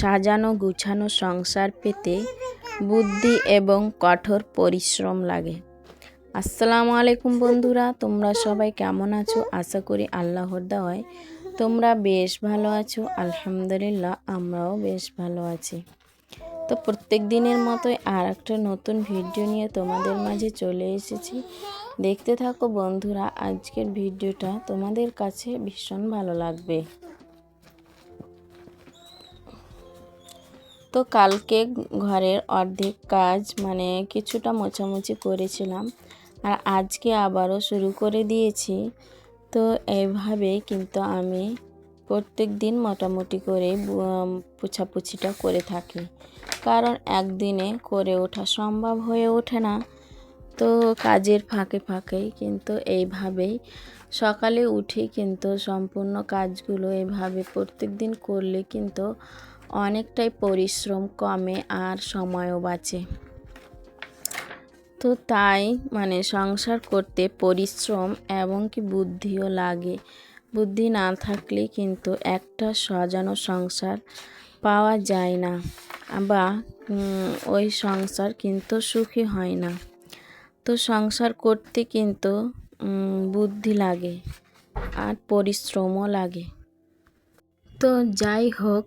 সাজানো গুছানো সংসার পেতে বুদ্ধি এবং কঠোর পরিশ্রম লাগে। আসসালামু আলাইকুম বন্ধুরা, তোমরা সবাই কেমন আছো? আশা করি আল্লাহর দেওয়ায় তোমরা বেশ ভালো আছো। আলহামদুলিল্লাহ, আমরাও বেশ ভালো আছি। তো প্রত্যেক দিনের মতোই আর একটা নতুন ভিডিও নিয়ে তোমাদের মাঝে চলে এসেছি। দেখতে থাকো বন্ধুরা, আজকের ভিডিওটা তোমাদের কাছে ভীষণ ভালো লাগবে। তো কালকে ঘরের অর্ধেক কাজ মানে কিছুটা মোছামুছি করেছিলাম। আর আজকে আবারও শুরু করে দিয়েছি। তো এইভাবে কিন্তু আমি প্রত্যেক দিন মোটামুটি করে পুছাপুছিটা করে থাকি। কারণ একদিনে করে ওঠা সম্ভব হয়ে ওঠে না। তো কাজের ফাঁকে ফাঁকেই কিন্তু এইভাবেই সকালে উঠে কিন্তু সম্পূর্ণ কাজগুলো এভাবে প্রত্যেক দিন করলে কিন্তু অনেকটাই পরিশ্রম কমে আর সময়ও বাঁচে। তো তাই মানে সংসার করতে পরিশ্রম এবং কি বুদ্ধিও লাগে। বুদ্ধি না থাকলে কিন্তু একটা সাজানো সংসার পাওয়া যায় না বা ওই সংসার কিন্তু সুখী হয় না। তো সংসার করতে কিন্তু বুদ্ধি লাগে আর পরিশ্রমও লাগে। তো যাই হোক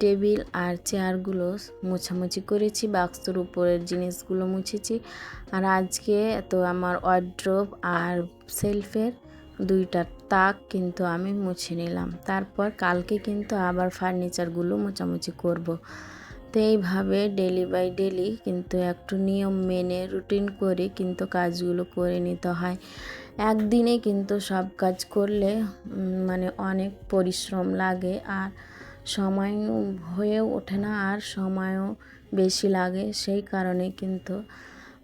টেবিল আর চেয়ারগুলো মোছামুছি করেছি, বাক্সর উপরের জিনিসগুলো মুছেছি। আর আজকে তো আমার ওয়ার্ড্রোব আর সেলফের দুইটা তাক কিন্তু আমি মুছে নিলাম। তারপর কালকে কিন্তু আবার ফার্নিচারগুলো মোছামুছি করব। তো এইভাবে ডেলি বাই ডেলি কিন্তু একটু নিয়ম মেনে রুটিন করে কিন্তু কাজগুলো করে নিতে হয়। একদিনে কিন্তু সব কাজ করলে মানে অনেক পরিশ্রম লাগে। আর সময় হয়ে ওঠে না আর সময়ও বেশি লাগে। সেই কারণে কিন্তু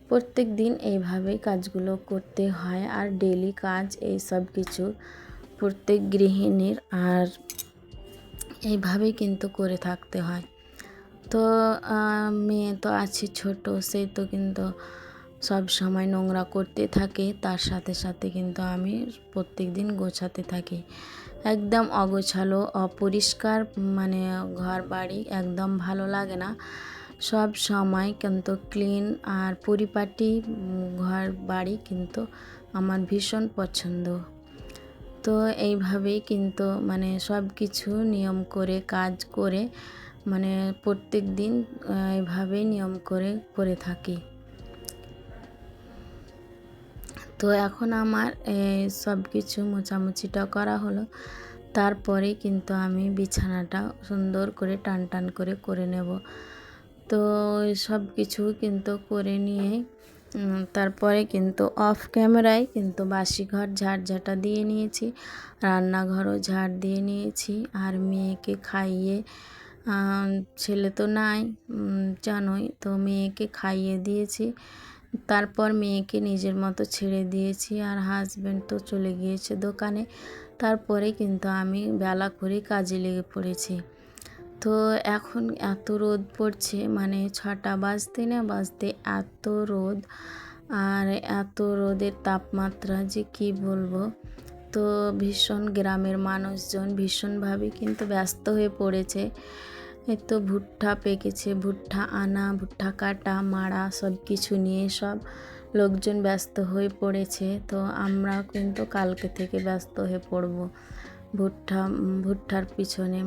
প্রত্যেক দিন এইভাবেই কাজগুলো করতে হয় আর ডেলি কাজ এই সব কিছু প্রত্যেক গৃহিণীর আর এইভাবেই কিন্তু করে থাকতে হয়। তো মেয়ে তো আছে ছোট, সে তো কিন্তু সব সময় নোংরা করতে থাকে, তার সাথে সাথে কিন্তু আমি প্রত্যেক দিন গোছাতে থাকি। একদম অগোছালো, অপরিষ্কার মানে ঘর বাড়ি একদম ভালো লাগে না। সব সময় কিন্তু ক্লিন আর পরিপাটি ঘর বাড়ি কিন্তু আমার ভীষণ পছন্দ। তো এইভাবেই কিন্তু মানে সব কিছু নিয়ম করে, কাজ করে মানে প্রত্যেক দিন এইভাবেই নিয়ম করে করে থাকি। তো এখন আমার সব কিছু মোছামুছিটা করা হলো। তারপরে কিন্তু আমি বিছানাটা সুন্দর করে টান টান করে করে নেব। তো সব কিছু কিন্তু করে নিয়ে তারপরে কিন্তু অফ ক্যামেরায় কিন্তু বাসি ঘর ঝাড়ঝাটা দিয়ে নিয়েছি, রান্নাঘরও ঝাড় দিয়ে নিয়েছি। আর মেয়েকে খাইয়ে ছেলে তো নাই জানোই, তো মেয়েকে খাইয়ে দিয়েছি। তারপর মেয়েকে নিজের মতো ছেড়ে দিয়েছি আর হাজব্যান্ড তো চলে গিয়েছে দোকানে। তারপরে কিন্তু আমি বেলা করে কাজে লেগে পড়েছি। তো এখন এত রোদ পড়ছে মানে ছটা বাজতে না বাজতে এত রোদ। আর এত রোদের তাপমাত্রা যে কি বলব? তো ভীষণ গ্রামের মানুষজন ভীষণভাবে কিন্তু ব্যস্ত হয়ে পড়েছে। এই তো ভুট্টা পেকেছে, ভুট্টা আনা, ভুট্টা কাটা, মারা সব কিছু নিয়ে সব লোকজন ব্যস্ত হয়ে পড়েছে। তো আমরা কিন্তু কালকে থেকে ব্যস্ত হয়ে পড়ব ভুট্টা ভুট্টার পিছনে।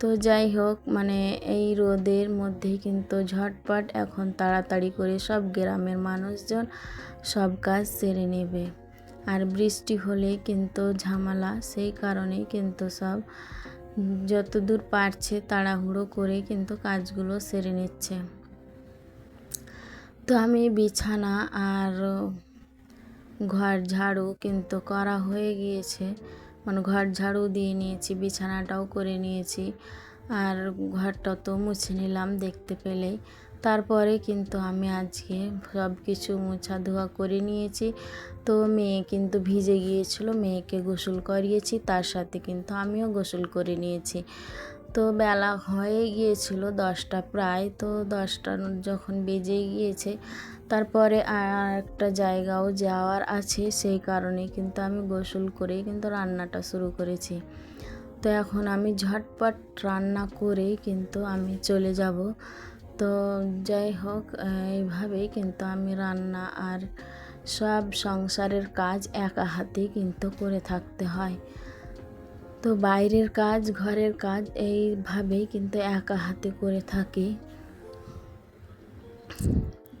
তো যাই হোক মানে এই রোদের মধ্যে কিন্তু ঝটপট এখন তাড়াতাড়ি করে সব গ্রামের মানুষজন সব কাজ সেরে নেবে। আর বৃষ্টি হলে কিন্তু ঝামেলা, সেই কারণেই কিন্তু সব যত দূর পারছে তাড়াহুড়ো করে কিন্তু কাজগুলো সেরে নিচ্ছে। তো আমি বিছানা আর ঘর ঝাড়ু কিন্তু করা হয়ে গিয়েছে। মানে ঘর ঝাড়ু দিয়ে নিয়েছি, বিছানাটাও করে নিয়েছি। আর ঘরটা তো মুছে নিলাম দেখতে পেলেই। তারপরে কিন্তু আমি আজকে সব কিছু মোছা ধোয়া করে নিয়েছি। তো মেয়ে কিন্তু ভিজে গিয়েছিল, মেয়েকে গোসল করিয়েছি, তার সাথে কিন্তু আমিও গোসল করে নিয়েছি। তো বেলা হয়ে গিয়েছিল দশটা প্রায়, তো দশটা যখন বেজে গিয়েছে, তারপরে আর একটা জায়গাও যাওয়ার আছে, সেই কারণে কিন্তু আমি গোসল করেই কিন্তু রান্নাটা শুরু করেছি। তো এখন আমি ঝটপট রান্না করেই কিন্তু আমি চলে যাব। তো যাই হোক এইভাবেই কিন্তু আমি রান্না আর সব সংসারের কাজ একা হাতে কিন্তু করে থাকতে হয়। তো বাইরের কাজ, ঘরের কাজ এইভাবেই কিন্তু একা হাতে করে থাকি।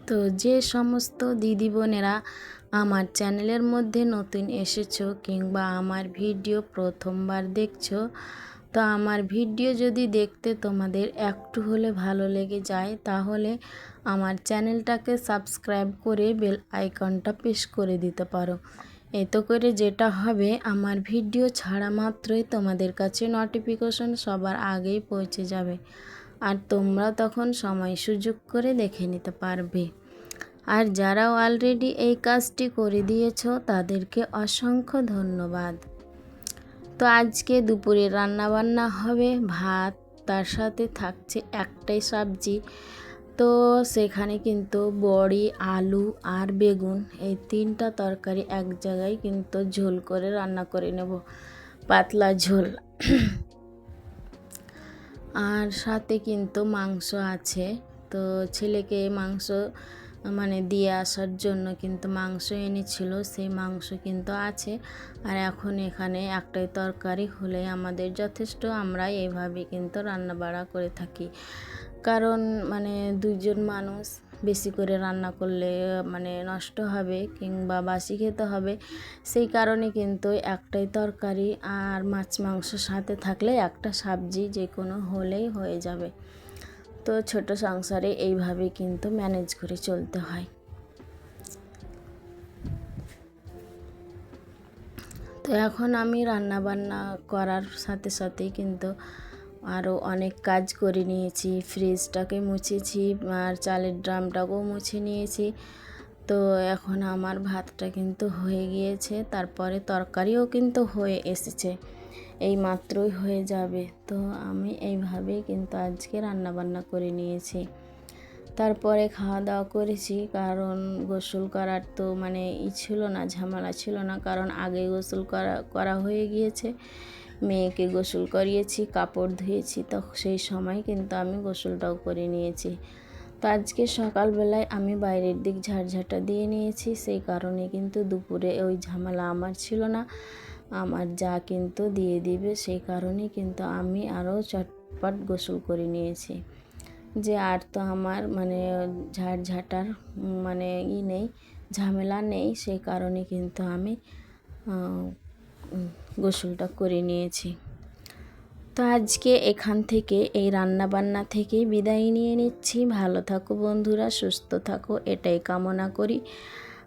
তো যে সমস্ত দিদি বোনেরা আমার চ্যানেলের মধ্যে নতুন এসেছ কিংবা আমার ভিডিও প্রথমবার দেখছ, তো আমার ভিডিও যদি দেখতে তোমাদের একটু হলে ভালো লেগে যায়, তাহলে চ্যানেলটাকে সাবস্ক্রাইব করে বেল আইকনটা প্রেস করে দিতে পারো। এতে করে যেটা হবে, আমার ভিডিও ছাড়া মাত্রই তোমাদের কাছে নোটিফিকেশন সবার আগেই পৌঁছে যাবে আর তোমরা তখন সময় সুযোগ করে দেখে নিতে পারবে। আর যারা অলরেডি এই কাজটি করে দিয়েছ, তাদেরকে অসংখ্য ধন্যবাদ। তো আজকে দুপুরে রান্নাবান্না হবে, ভাত, তার সাথে থাকছে একটাই সবজি তো সেখানে কিন্তু বড়ি, আলু আর বেগুন এই তিনটা তরকারি এক জায়গায় কিন্তু ঝোল করে রান্না করে নেব, পাতলা ঝোল। আর সাথে কিন্তু মাংস আছে। তো ছেলেকে মাংস মানে দিয়ে আসার জন্য কিন্তু মাংস এনেছিল, সেই মাংস কিন্তু আছে। আর এখন এখানে একটাই তরকারি হলে আমাদের যথেষ্ট, আমরা এইভাবে কিন্তু রান্না বাড়া করে থাকি। কারণ মানে দুজন মানুষ বেশি করে রান্না করলে মানে নষ্ট হবে কিংবা বাসি খেতে হবে, সেই কারণে কিন্তু একটাই তরকারি আর মাছ মাংস সাথে থাকলে একটা সবজি যে কোনো হলেই হয়ে যাবে। তো ছোট সংসারে এইভাবে কিন্তু ম্যানেজ করে চলতে হয়। তো এখন আমি রান্না বান্না করার সাথে সাথেই কিন্তু আরও অনেক কাজ করে নিয়েছি ফ্রিজটাকে মুছেছি আর চালের ড্রামটাকেও মুছে নিয়েছি। তো এখন আমার ভাতটা কিন্তু হয়ে গিয়েছে, তারপরে তরকারিও কিন্তু হয়ে এসেছে, এই মাত্রই হয়ে যাবে। তো আমি এইভাবেই কিন্তু আজকে রান্না বান্না করে নিয়েছি। তারপরে খাওয়া দাওয়া করেছি, কারণ গোসল করার তো মানে ই ছিল না, ঝামেলা ছিল না, কারণ আগে গোসল করা করা হয়ে গিয়েছে। মেয়েকে গোসল করিয়েছি, কাপড় ধুয়েছি, তো সেই সময় কিন্তু আমি গোসলটাও করে নিয়েছি। তো আজকে সকালবেলায় আমি বাইরের দিক ঝাড়ঝাঁটা দিয়ে নিয়েছি, সেই কারণে কিন্তু দুপুরে ওই ঝামেলা আমার ছিল না। আমার যা কিন্তু দিয়ে দিবে, সেই কারণে কিন্তু আমি আরও চটপট গোসল করে নিয়েছি। যে আর তো আমার মানে ঝাড়ঝাঁটার মানে ই নেই, ঝামেলা নেই, সেই কারণে কিন্তু আমি গোসলটা করে নিয়েছি। তো আজকে এখান থেকে এই রান্না বান্না থেকেই বিদায় নিয়ে নিচ্ছি। ভালো থাকো বন্ধুরা, সুস্থ থাকো, এটাই কামনা করি।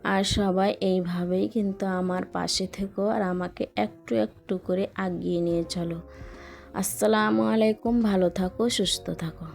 আর সবাই এইভাবেই কিন্তু আমার পাশে থেকো আর আমাকে একটু একটু করে আগিয়ে নিয়ে চলো। আসসালামু আলাইকুম, ভালো থাকো, সুস্থ থাকো।